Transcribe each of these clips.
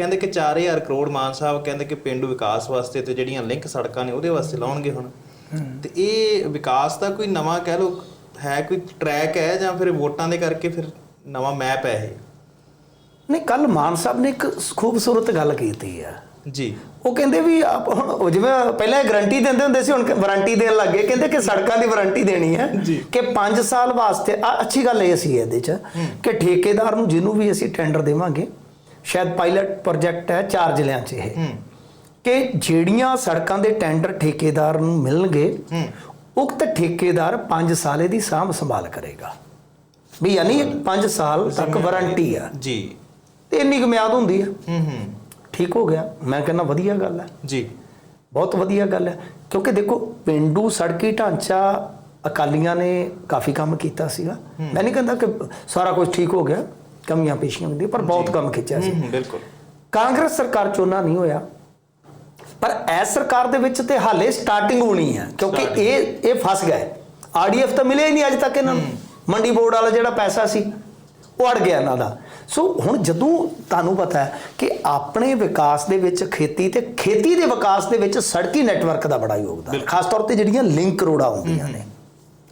ਕਹਿੰਦੇ ਕਿ 4000 ਕਰੋੜ ਮਾਨ ਸਾਹਿਬ ਕਹਿੰਦੇ ਕਿ ਪਿੰਡੂ ਵਿਕਾਸ ਵਾਸਤੇ ਤੇ ਜਿਹੜੀਆਂ ਲਿੰਕ ਸੜਕਾਂ ਨੇ ਉਹਦੇ ਵਾਸਤੇ ਲਾਉਣਗੇ ਹੁਣ। ਤੇ ਇਹ ਵਿਕਾਸ ਦਾ ਕੋਈ ਨਵਾਂ ਕਹਿ ਲੋ ਹੈ ਕੋਈ ਟਰੈਕ ਹੈ ਜਾਂ ਫਿਰ ਵੋਟਾਂ ਦੇ ਕਰਕੇ ਫਿਰ ਨਵਾਂ ਮੈਪ ਹੈ ਇਹ? ਨਹੀਂ ਕੱਲ ਮਾਨ ਸਾਹਿਬ ਨੇ ਇੱਕ ਖੂਬਸੂਰਤ ਗੱਲ ਕੀਤੀ ਆ। ਜੀ। ਉਹ ਕਹਿੰਦੇ ਵੀ ਆਪ ਹੁਣ ਜਿਵੇਂ ਪਹਿਲਾਂ ਗਾਰੰਟੀ ਦਿੰਦੇ ਹੁੰਦੇ ਸੀ ਹੁਣ ਵਾਰੰਟੀ ਦੇਣ ਲੱਗੇ ਕਹਿੰਦੇ ਕਿ ਸੜਕਾਂ ਦੀ ਵਾਰੰਟੀ ਦੇਣੀ ਹੈ। ਕਿ 5 ਸਾਲ ਵਾਸਤੇ ਆ ਅੱਛੀ ਗੱਲ ਇਹ ਸੀ ਇਹਦੇ ਚ ਕਿ ਠੇਕੇਦਾਰ ਨੂੰ ਜਿਹਨੂੰ ਵੀ ਅਸੀਂ ਟੈਂਡਰ ਦੇਵਾਂਗੇ ਸ਼ਾਇਦ ਪਾਇਲਟ ਪ੍ਰੋਜੈਕਟ ਹੈ ਚਾਰ ਜ਼ਿਲ੍ਹਿਆਂ 'ਚ ਇਹ। ਕਿ ਜਿਹੜੀਆਂ ਸੜਕਾਂ ਦੇ ਟੈਂਡਰ ਠੇਕੇਦਾਰ ਨੂੰ ਮਿਲਣਗੇ ਉਕਤ ਠੇਕੇਦਾਰ 5 ਸਾਲ ਦੀ ਸਾਂਭ ਸੰਭਾਲ ਕਰੇਗਾ। ਵੀ ਯਾਨੀ 5 ਸਾਲ ਤੱਕ ਵਾਰੰਟੀ ਆ। ਜੀ। ਤੇ ਇੰਨੀ ਕੁ ਮਿਆਦ ਹੁੰਦੀ ਆ। ਹੂੰ ਹੂੰ। ਠੀਕ ਹੋ ਗਿਆ। ਮੈਂ ਕਹਿੰਦਾ ਵਧੀਆ ਗੱਲ ਹੈ ਜੀ। ਬਹੁਤ ਵਧੀਆ ਗੱਲ ਹੈ ਕਿਉਂਕਿ ਦੇਖੋ ਪਿੰਡੂ ਸੜਕੀ ਢਾਂਚਾ ਅਕਾਲੀਆਂ ਨੇ ਕਾਫੀ ਕੰਮ ਕੀਤਾ ਸੀਗਾ। ਮੈਂ ਨਹੀਂ ਕਹਿੰਦਾ ਕਿ ਸਾਰਾ ਕੁਝ ਠੀਕ ਹੋ ਗਿਆ। ਕਮੀਆਂ ਪੇਸ਼ੀਆਂ ਹੁੰਦੀਆਂ ਪਰ ਬਹੁਤ ਕੰਮ ਖਿੱਚਿਆ ਸੀ। ਬਿਲਕੁਲ। ਕਾਂਗਰਸ ਸਰਕਾਰ ਚੋਣਾ ਨਹੀਂ ਹੋਇਆ ਪਰ ਐਸ ਸਰਕਾਰ ਦੇ ਵਿੱਚ ਤੇ ਹਾਲੇ ਸਟਾਰਟਿੰਗ ਹੋਣੀ ਹੈ ਕਿਉਂਕਿ ਇਹ ਇਹ ਫਸ ਗਏ। ਆਰਡੀਐਫ ਤਾਂ ਮਿਲਿਆ ਹੀ ਨਹੀਂ ਅੱਜ ਤੱਕ ਇਹਨਾਂ ਨੂੰ। ਮੰਡੀ ਬੋਰਡ ਵਾਲਾ ਜਿਹੜਾ ਪੈਸਾ ਸੀ ਉਹ ਅੜ ਗਿਆ ਇਹਨਾਂ ਦਾ। ਸੋ ਹੁਣ ਜਦੋਂ ਤੁਹਾਨੂੰ ਪਤਾ ਹੈ ਕਿ ਆਪਣੇ ਵਿਕਾਸ ਦੇ ਵਿੱਚ ਖੇਤੀ ਤੇ ਖੇਤੀ ਦੇ ਵਿਕਾਸ ਦੇ ਵਿੱਚ ਸੜਕੀ ਨੈਟਵਰਕ ਦਾ ਬੜਾ ਯੋਗਦਾਨ ਖਾਸ ਤੌਰ ਤੇ ਜਿਹੜੀਆਂ ਲਿੰਕ ਰੋਡਾਂ ਹੁੰਦੀਆਂ ਨੇ।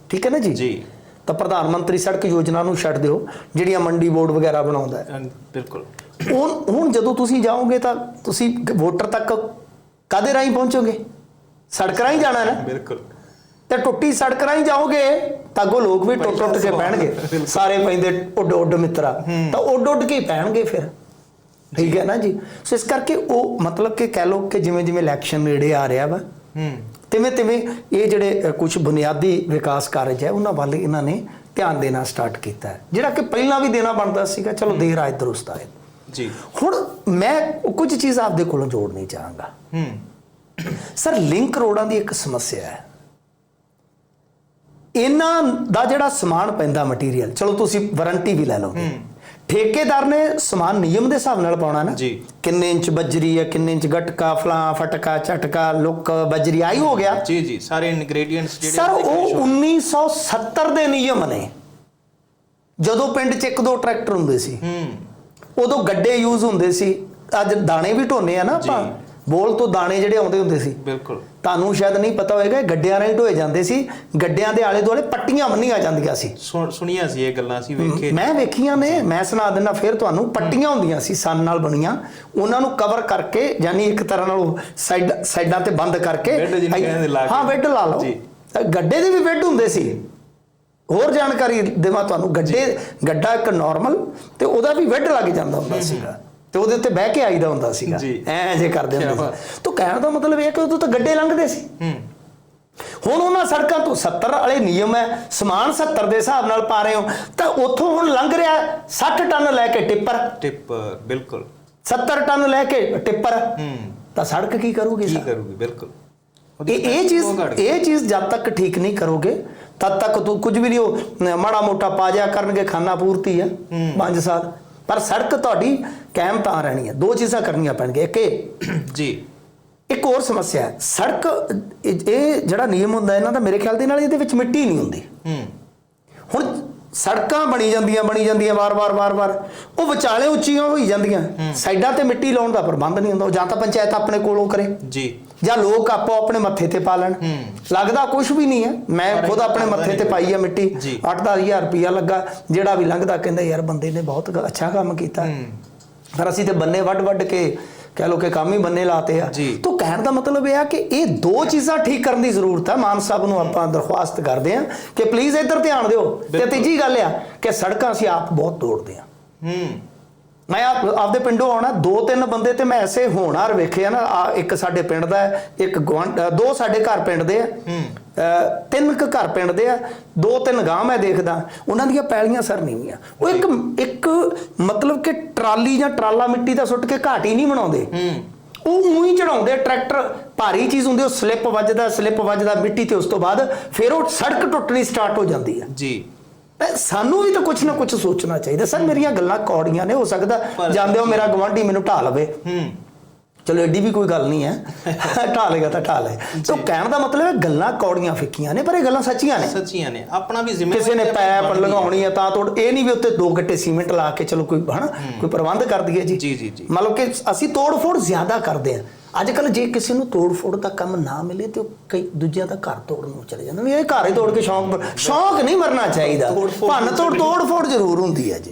ਠੀਕ ਹੈ ਨਾ ਜੀ? ਜੀ। ਤਾਂ ਪ੍ਰਧਾਨ ਮੰਤਰੀ ਸੜਕ ਯੋਜਨਾ ਨੂੰ ਛੱਡ ਦਿਓ ਜਿਹੜੀਆਂ ਮੰਡੀ ਬੋਰਡ ਵਗੈਰਾ ਬਣਾਉਂਦਾ ਹੈ। ਬਿਲਕੁਲ। ਹੁਣ ਹੁਣ ਜਦੋਂ ਤੁਸੀਂ ਜਾਓਗੇ ਤਾਂ ਤੁਸੀਂ ਵੋਟਰ ਤੱਕ ਕਾਦੇ ਰਾਹੀਂ ਪਹੁੰਚੋਗੇ? ਸੜਕ ਰਾਹੀਂ ਜਾਣਾ ਹੈ ਨਾ। ਬਿਲਕੁਲ। ਤੇ ਟੁੱਟੀ ਸੜਕ ਰਾਹੀਂ ਜਾਓਗੇ ਤਾਂ ਅੱਗੋਂ ਲੋਕ ਵੀ ਟੁੱਟ ਟੁੱਟ ਕੇ ਪੈਣਗੇ। ਸਾਰੇ ਪੈਂਦੇ ਉੱਡ ਉੱਡ ਮਿੱਤਰਾ। ਤਾਂ ਉੱਡ ਉੱਡ ਕੇ ਪੈਣਗੇ ਫਿਰ। ਠੀਕ ਹੈ ਨਾ ਜੀ? ਸੋ ਇਸ ਕਰਕੇ ਉਹ ਮਤਲਬ ਕਿ ਕਹਿ ਲਓ ਕਿ ਜਿਵੇਂ ਜਿਵੇਂ ਇਲੈਕਸ਼ਨ ਨੇੜੇ ਆ ਰਿਹਾ ਵਾ ਹੂੰ। ਤਿਵੇਂ ਤਿਵੇਂ ਇਹ ਜਿਹੜੇ ਕੁਝ ਬੁਨਿਆਦੀ ਵਿਕਾਸ ਕਾਰਜ ਹੈ ਉਹਨਾਂ ਵੱਲ ਇਹਨਾਂ ਨੇ ਧਿਆਨ ਦੇਣਾ ਸਟਾਰਟ ਕੀਤਾ ਹੈ। ਜਿਹੜਾ ਕਿ ਪਹਿਲਾਂ ਵੀ ਦੇਣਾ ਬਣਦਾ ਸੀਗਾ ਚਲੋ ਦੇਰ ਆਏ ਦਰੁਸਤ ਆਏ ਜੀ। ਹੁਣ ਮੈਂ ਕੁਝ ਚੀਜ਼ ਆਪਦੇ ਕੋਲੋਂ ਜੋੜਨੀ ਚਾਹਾਂਗਾ। ਹੂੰ। ਸਰ ਲਿੰਕ ਰੋਡਾਂ ਦੀ ਇੱਕ ਸਮੱਸਿਆ ਹੈ। ਇਹਨਾਂ ਦਾ ਜਿਹੜਾ ਸਮਾਨ ਪੈਂਦਾ ਮਟੀਰੀਅਲ ਚਲੋ ਤੁਸੀਂ ਵਾਰੰਟੀ ਵੀ ਲੈ ਲਓ ਠੇਕੇਦਾਰ ਨੇ ਸਮਾਨ ਨਿਯਮ ਦੇ ਹਿਸਾਬ ਨਾਲ ਪਾਉਣਾ ਨਾ। ਜੀ। ਕਿੰਨੇ ਇੰਚ ਬਜਰੀ ਹੈ ਕਿੰਨੇ ਇੰਚ ਗਟਕਾ ਫਲਾਂ ਫਟਕਾ ਝਟਕਾ ਲੁੱਕ ਬਜਰੀ ਆਈ ਹੋ ਗਿਆ। ਜੀ ਜੀ ਸਾਰੇ ਇਨਗਰੀਡੀਅੰਟਸ ਜਿਹੜੇ ਸਰ ਉਹ 1970 ਦੇ ਨਿਯਮ ਨੇ। ਜਦੋਂ ਪਿੰਡ 'ਚ ਇੱਕ ਦੋ ਟਰੈਕਟਰ ਹੁੰਦੇ ਸੀ ਹੂੰ। ਉਦੋਂ ਗੱਡੇ ਯੂਜ਼ ਹੁੰਦੇ ਸੀ। ਅੱਜ ਦਾਣੇ ਵੀ ਢੋਨੇ ਆ ਨਾ ਆਪਾਂ। ਬੋਲ ਤੋਂ ਦਾਣੇ ਜਿਹੜੇ ਆਉਂਦੇ ਹੁੰਦੇ ਸੀ। ਬਿਲਕੁਲ। ਤੁਹਾਨੂੰ ਸ਼ਾਇਦ ਨਹੀਂ ਪਤਾ ਹੋਵੇਗਾ ਗੱਡਿਆਂ ਰਾਹੀਂ ਢੋਏ ਜਾਂਦੇ ਸੀ। ਗੱਡਿਆਂ ਦੇ ਆਲੇ ਦੁਆਲੇ ਪੱਟੀਆਂ ਬੰਨੀਆਂ ਜਾਂਦੀਆਂ ਸੀ। ਸੁਣ- ਸੁਣੀਆਂ ਸੀ ਇਹ ਗੱਲਾਂ ਅਸੀਂ ਵੇਖੇ। ਮੈਂ ਵੇਖੀਆਂ ਨੇ ਮੈਂ ਸੁਣਾ ਦਿੰਦਾ ਫਿਰ ਤੁਹਾਨੂੰ ਪੱਟੀਆਂ ਹੁੰਦੀਆਂ ਸੀ ਸਨ ਨਾਲ ਬਣੀਆਂ। ਉਹਨਾਂ ਨੂੰ ਕਵਰ ਕਰਕੇ ਯਾਨੀ ਇੱਕ ਤਰ੍ਹਾਂ ਨਾਲ ਸਾਈਡ ਸਾਈਡਾਂ ਤੇ ਬੰਦ ਕਰਕੇ। ਹਾਂ ਬੈੱਡ ਲਾ ਲਓ। ਗੱਡੇ ਦੇ ਵੀ ਬੈੱਡ ਹੁੰਦੇ ਸੀ। ਹੋਰ ਜਾਣਕਾਰੀ ਦੇਵਾਂ ਤੁਹਾਨੂੰ ਗੱਡੇ ਗੱਡਾ ਇੱਕ ਨਾਰਮਲ ਤੇ ਉਹਦਾ ਵੀ ਬੈੱਡ ਲੱਗ ਜਾਂਦਾ ਹੁੰਦਾ ਸੀਗਾ। ਤੇ ਉਹਦੇ ਉੱਤੇ ਬਹਿ ਕੇ ਆਈਦਾ ਹੁੰਦਾ ਸੀਗਾ। ਜੀ। ਐਂ ਜੇ ਕਰਦੇ ਹੁੰਦੇ। ਸੀ। ਤਾਂ ਕਹਿਣ ਦਾ ਮਤਲਬ ਇਹ ਕਿ ਉਦੋਂ ਤਾਂ ਗੱਡੇ ਲੰਘਦੇ ਸੀ। ਹੁਣ ਉਹਨਾਂ ਸੜਕਾਂ ਤੋਂ 70 ਵਾਲੇ ਨਿਯਮ ਹੈ ਸਮਾਨ 70 ਦੇ ਹਿਸਾਬ ਨਾਲ ਪਾ ਰਹੇ ਹੋ ਤਾਂ ਉੱਥੋਂ ਹੁਣ ਲੰਘ ਰਿਹਾ 60 ਟਨ ਲੈ ਕੇ ਟਿੱਪਰ। ਟਿਪ ਬਿਲਕੁਲ। 70 ਟਨ ਲੈ ਕੇ ਟਿੱਪਰ। ਤਾਂ ਸੜਕ ਕੀ ਕਰੂਗੀ ਕੀ? ਕਰੂਗੀ? ਬਿਲਕੁਲ। ਇਹ ਇਹ ਚੀਜ਼। ਇਹ ਚੀਜ਼ ਜਦ ਤੱਕ ਠੀਕ ਨਹੀਂ ਕਰੋਗੇ ਤਦ ਤੱਕ ਤੂੰ ਕੁਝ ਵੀ ਨਹੀਂ ਉਹ ਮਾੜਾ ਮੋਟਾ ਪਾਜਿਆ ਕਰਨਗੇ ਖਾਨਾ ਪੂਰਤੀ ਹੈ 5 ਸਾਲ। ਪਰ ਸੜਕ ਤੁਹਾਡੀ ਕਾਇਮ ਤਾਂ ਰਹਿਣੀ ਹੈ। ਦੋ ਚੀਜ਼ਾਂ ਕਰਨੀਆਂ ਪੈਣਗੀਆਂ। ਇੱਕ ਇਹ ਜੀ। ਇੱਕ ਹੋਰ ਸਮੱਸਿਆ ਹੈ। ਸੜਕ ਇਹ ਜਿਹੜਾ ਨਿਯਮ ਹੁੰਦਾ ਇਹਨਾਂ ਦਾ ਮੇਰੇ ਖਿਆਲ ਦੇ ਨਾਲ ਇਹਦੇ ਵਿੱਚ ਮਿੱਟੀ ਨਹੀਂ ਹੁੰਦੀ। ਹੂੰ। ਹੁਣ ਸੜਕਾਂ ਬਣੀ ਜਾਂਦੀਆਂ ਬਣੀ ਜਾਂਦੀਆਂ ਵਾਰ-ਵਾਰ ਵਾਰ-ਵਾਰ ਉਹ ਵਿਚਾਲੇ ਉੱਚੀਆਂ ਹੋਈ ਜਾਂਦੀਆਂ। ਸਾਈਡਾਂ ਤੇ ਮਿੱਟੀ ਲਾਉਣ ਦਾ ਪ੍ਰਬੰਧ ਨਹੀਂ ਹੁੰਦਾ। ਉਹ ਜਾਂ ਤਾਂ ਪੰਚਾਇਤ ਆਪਣੇ ਕੋਲੋਂ ਕਰੇ। ਜੀ। ਜਾਂ ਲੋਕ ਆਪੋ ਆਪਣੇ ਮੱਥੇ ਤੇ ਪਾ ਲੈਣ ਹੂੰ। ਲੱਗਦਾ ਕੁਝ ਵੀ ਨਹੀਂ ਹੈ। ਮੈਂ ਖੁਦ ਆਪਣੇ ਮੱਥੇ ਤੇ ਪਾਈ ਆ ਮਿੱਟੀ। ਜੀ। 8-10000 ਰੁਪਇਆ ਲੱਗਾ ਜਿਹੜਾ ਵੀ ਲੰਘਦਾ ਕਹਿੰਦਾ ਯਾਰ ਬੰਦੇ ਨੇ ਬਹੁਤ ਅੱਛਾ ਕੰਮ ਕੀਤਾ ਹੂੰ। ਪਰ ਅਸੀਂ ਤੇ ਬੰਨੇ ਵੱਡ ਵੱਡ ਕੇ ਕਹਿ ਲੋ ਕਿ ਕੰਮ ਹੀ ਬੰਨੇ ਲਾਤੇ ਆ। ਤਾਂ ਕਹਿਣ ਦਾ ਮਤਲਬ ਇਹ ਆ ਕਿ ਇਹ ਦੋ ਚੀਜ਼ਾਂ ਠੀਕ ਕਰਨ ਦੀ ਜ਼ਰੂਰਤ ਹੈ ਮਾਨ ਸਾਹਿਬ ਨੂੰ ਆਪਾਂ ਦਰਖਾਸਤ ਕਰਦੇ ਆ ਕਿ ਪਲੀਜ਼ ਇੱਧਰ ਧਿਆਨ ਦਿਓ। ਤੇ। ਤੀਜੀ ਗੱਲ ਆ ਕਿ ਸੜਕਾਂ ਅਸੀਂ ਆਪ ਬਹੁਤ ਤੋੜਦੇ ਆ। ਹੂੰ। ਮੈਂ ਆਪ ਆਪਦੇ ਪਿੰਡੋਂ ਆਉਣਾ ਦੋ ਤਿੰਨ ਬੰਦੇ ਤੇ ਮੈਂ ਐਸੇ ਹੋਣਾਰ ਵੇਖੇ ਆ ਨਾ ਇੱਕ ਸਾਡੇ ਪਿੰਡ ਦਾ ਹੈ, ਇੱਕ ਦੋ ਸਾਡੇ ਘਰ ਪਿੰਡ ਦੇ ਆ। ਹੂੰ। ਤਿੰਨ ਕੁ ਘਰ ਪਿੰਡ ਦੇ ਆ ਦੋ ਤਿੰਨ ਗਾਂ ਮੈਂ ਦੇਖਦਾ ਉਹਨਾਂ ਦੀਆਂ ਪੈਲੀਆਂ ਸਰ ਨਹੀਂ ਆ ਉਹ ਇੱਕ ਇੱਕ ਮਤਲਬ ਕਿ ਟਰਾਲੀ ਜਾਂ ਟਰਾਲਾ ਮਿੱਟੀ ਦਾ ਸੁੱਟ ਕੇ ਘਾਟੀ ਨਹੀਂ ਬਣਾਉਂਦੇ। ਹੂੰ। ਉਹ ਉਹੀ ਚੜਾਉਂਦੇ ਟਰੈਕਟਰ ਭਾਰੀ ਚੀਜ਼ ਹੁੰਦੀ ਉਹ ਸਲਿੱਪ ਵੱਜਦਾ ਸਲਿੱਪ ਵੱਜਦਾ ਮਿੱਟੀ ਤੇ ਉਸ ਤੋਂ ਬਾਅਦ ਫਿਰ ਉਹ ਸੜਕ ਟੁੱਟਣੀ ਸਟਾਰਟ ਹੋ ਜਾਂਦੀ ਹੈ ਜੀ। ਸਾਨੂੰ ਵੀ ਤਾਂ ਕੁਝ ਨਾ ਕੁਝ ਸੋਚਣਾ ਚਾਹੀਦਾ। ਸਰ ਮੇਰੀਆਂ ਗੱਲਾਂ ਕੌੜੀਆਂ ਨੇ ਹੋ ਸਕਦਾ ਜਾਂਦੇ ਹੋ ਮੇਰਾ ਗਵਾਂਢੀ ਮੈਨੂੰ ਢਾ ਲਵੇ। ਹੂੰ। ਚਲੋ ਐਡੀ ਵੀ ਕੋਈ ਗੱਲ ਨਹੀਂ ਹੈ। ਢਾ ਲੇਗਾ ਤਾਂ ਢਾ ਲੈ ਤਾਂ ਕਹਿਣ ਦਾ ਮਤਲਬ ਹੈ ਗੱਲਾਂ ਕੌੜੀਆਂ ਫਿੱਕੀਆਂ ਨੇ ਪਰ ਇਹ ਗੱਲਾਂ ਸੱਚੀਆਂ ਨੇ। ਸੱਚੀਆਂ ਨੇ। ਆਪਣਾ ਵੀ ਜ਼ਿੰਮੇਵਾਰੀ ਕਿਸੇ ਨੇ ਪੈਪ। ਲਗਾਉਣੀ ਹੈ ਤਾਂ ਤੋੜ ਇਹ ਨਹੀਂ ਵੀ ਉੱਤੇ ਦੋ ਗੱਟੇ ਸੀਮੈਂਟ ਲਾ ਕੇ ਚਲੋ ਕੋਈ ਹਨਾ ਕੋਈ ਪ੍ਰਬੰਧ ਕਰ ਦਈਏ ਜੀ। ਜੀ, ਜੀ। ਮਤਲਬ ਕਿ ਅਸੀਂ ਤੋੜ ਫੋੜ ਜ਼ਿਆਦਾ ਕਰਦੇ ਹਾਂ। ਅੱਜ ਕੱਲ ਜੇ ਕਿਸੇ ਨੂੰ ਤੋੜ ਫੋੜ ਦਾ ਕੰਮ ਨਾ ਮਿਲੇ ਤੇ ਉਹ ਕਈ ਦੂਜਿਆਂ ਦਾ ਘਰ ਤੋੜਨ ਨੂੰ ਚਲੇ ਜਾਂਦੇ ਨੇ। ਇਹ ਘਰ ਹੀ ਤੋੜ ਕੇ ਸ਼ੌਂਕ ਸ਼ੌਂਕ ਨਹੀਂ ਮਰਨਾ ਚਾਹੀਦਾ। ਭੰਨ ਤੋੜ ਤੋੜ ਫੋੜ ਜ਼ਰੂਰ ਹੁੰਦੀ ਹੈ ਜੀ।